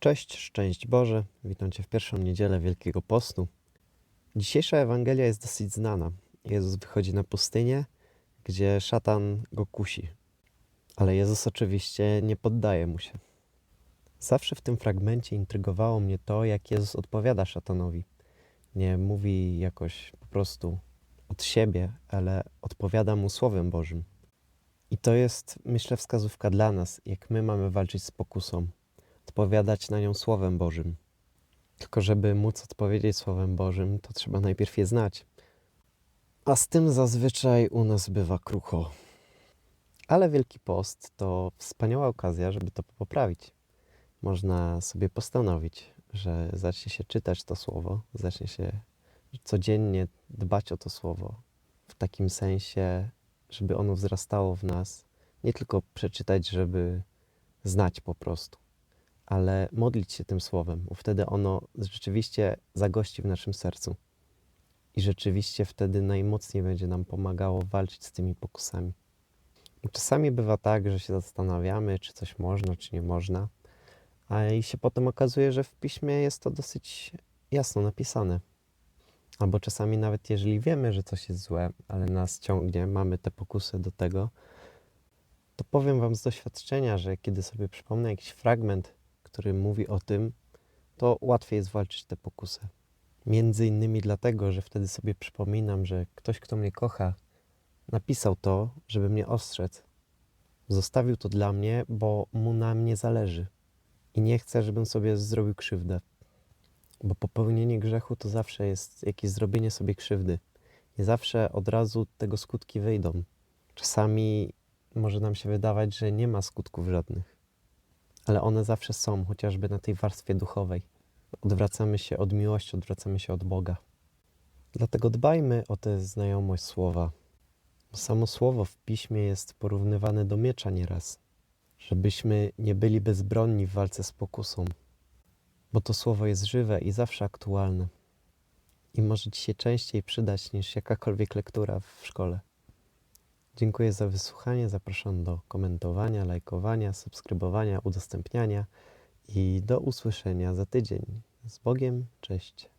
Cześć, szczęść Boże. Witam Cię w pierwszą niedzielę Wielkiego Postu. Dzisiejsza Ewangelia jest dosyć znana. Jezus wychodzi na pustynię, gdzie szatan go kusi. Ale Jezus oczywiście nie poddaje mu się. Zawsze w tym fragmencie intrygowało mnie to, jak Jezus odpowiada szatanowi. Nie mówi jakoś po prostu od siebie, ale odpowiada mu Słowem Bożym. I to jest, myślę, wskazówka dla nas, jak my mamy walczyć z pokusą odpowiadać na nią Słowem Bożym. Tylko żeby móc odpowiedzieć Słowem Bożym, to trzeba najpierw je znać. A z tym zazwyczaj u nas bywa krucho. Ale Wielki Post to wspaniała okazja, żeby to poprawić. Można sobie postanowić, że zacznie się czytać to Słowo, zacznie się codziennie dbać o to Słowo. W takim sensie, żeby ono wzrastało w nas. Nie tylko przeczytać, żeby znać po prostu ale modlić się tym słowem, bo wtedy ono rzeczywiście zagości w naszym sercu. I rzeczywiście wtedy najmocniej będzie nam pomagało walczyć z tymi pokusami. Czasami bywa tak, że się zastanawiamy, czy coś można, czy nie można, a i się potem okazuje, że w piśmie jest to dosyć jasno napisane. Albo czasami nawet jeżeli wiemy, że coś jest złe, ale nas ciągnie, mamy te pokusy do tego, to powiem Wam z doświadczenia, że kiedy sobie przypomnę jakiś fragment który mówi o tym, to łatwiej jest walczyć te pokusy. Między innymi dlatego, że wtedy sobie przypominam, że ktoś, kto mnie kocha, napisał to, żeby mnie ostrzec. Zostawił to dla mnie, bo mu na mnie zależy i nie chce, żebym sobie zrobił krzywdę. Bo popełnienie grzechu to zawsze jest jakieś zrobienie sobie krzywdy. Nie zawsze od razu tego skutki wyjdą. Czasami może nam się wydawać, że nie ma skutków żadnych ale one zawsze są, chociażby na tej warstwie duchowej. Odwracamy się od miłości, odwracamy się od Boga. Dlatego dbajmy o tę znajomość słowa. Samo słowo w piśmie jest porównywane do miecza nieraz, żebyśmy nie byli bezbronni w walce z pokusą, bo to słowo jest żywe i zawsze aktualne i może Ci się częściej przydać niż jakakolwiek lektura w szkole. Dziękuję za wysłuchanie. Zapraszam do komentowania, lajkowania, subskrybowania, udostępniania i do usłyszenia za tydzień. Z Bogiem, cześć.